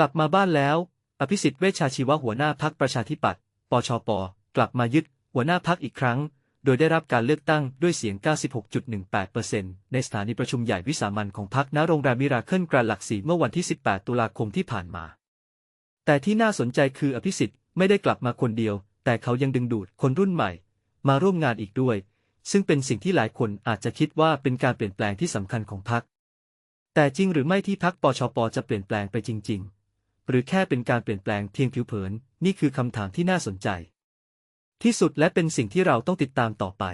กลับมาบ้านแล้ว อภิสิทธิ์เวชชาชีวะหัวหน้าพักประชาธิปัตย์ ปชป กลับมายึด หัวหน้าพักอีกครั้ง โดยได้รับการเลือกตั้งด้วยเสียง 96.18%ในสถานีประชุมใหญ่วิสามัญของพักณโรงแรมมิราเคิลกราหลักสีเมื่อวันที่ 18 ตุลาคมที่ผ่านมา แต่ที่น่าสนใจคืออภิสิทธิ์ไม่ได้กลับมาคนเดียว แต่เขายังดึงดูดคนรุ่นใหม่ มาร่วมงานอีกด้วย ซึ่งเป็นสิ่งที่หลายคนอาจจะคิดว่าเป็นการเปลี่ยนแปลงที่สำคัญของพรรคแต่จริงหรือไม่ที่พรรคปชปจะเปลี่ยนแปลงไปจริง ๆ หรือแค่เป็นการเปลี่ยนแปลงเพียงผิวเผิน นี่คือคำถามที่น่าสนใจ ที่สุดและเป็นสิ่งที่เราต้องติดตามต่อไป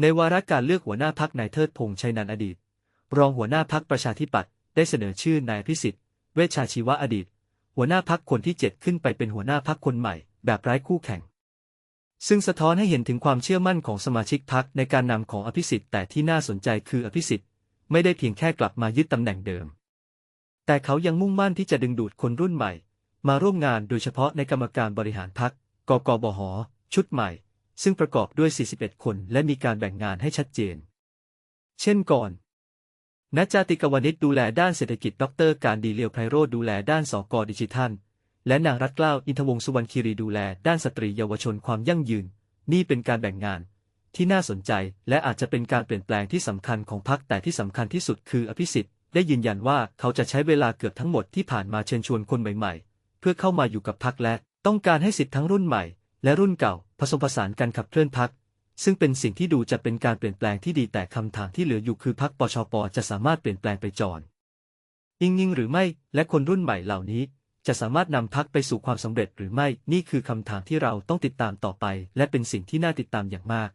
ในวาระการเลือกหัวหน้าพักนายเทิดพงษ์ชัยนันท์อดีต รองหัวหน้าพักประชาธิปัตย์ได้เสนอชื่อนายพิสิทธิ์ เวชชาชีวะอดีต หัวหน้าพักคนที่ 7 ขึ้นไปเป็นหัวหน้าพักคนใหม่ แบบไร้คู่แข่ง ซึ่งสะท้อนให้เห็นถึงความเชื่อมั่นของสมาชิกพักในการนำของอภิสิทธิ์แต่ที่น่าสนใจคืออภิสิทธิ์ไม่ได้เพียงแค่กลับมายึดตำแหน่งเดิม แต่เขายังมุ่งมั่นที่จะดึงดูดคนรุ่นใหม่ มาร่วมงานโดยเฉพาะในกรรมการบริหารพักกกบห ชุดใหม่ ซึ่งประกอบด้วย 41 คนและมีการแบ่งงานให้ชัดเจน เช่นก่อนณจาติกวณิชดูแลด้านเศรษฐกิจดร การดีเลียวไพโรธดูแลด้านสกดิจิทัล และนางรัตเกล้าอินทวงสุวรรณคีรีดูแลด้านสตรีเยาวชนความยั่งยืน นี่เป็นการแบ่งงานที่น่าสนใจและอาจจะเป็นการเปลี่ยนแปลงที่สำคัญของพรรคแต่ที่สำคัญที่สุดคืออภิสิทธิ์ ได้ยืนยันว่าเขาจะใช้เวลาเกือบทั้งหมดที่ผ่านมาเชิญชวนคนใหม่ๆ เพื่อเข้ามาอยู่กับพรรคและต้องการให้สิทธิ์ทั้งรุ่นใหม่ และรุ่นเก่าผสมผสานกันขับเคลื่อนพรรคซึ่งเป็นสิ่งที่ดูจะเป็นการเปลี่ยนแปลงที่ดีแต่คำถามที่เหลืออยู่คือพรรคปชปจะสามารถเปลี่ยนแปลงไปจอนอิงยิงหรือไม่ และคนรุ่นใหม่เหล่านี้ จะสามารถนำพรรคไปสู่ความสำเร็จหรือไม่นี่คือคำถามที่เราต้องติดตามต่อไป และเป็นสิ่งที่น่าติดตามอย่างมาก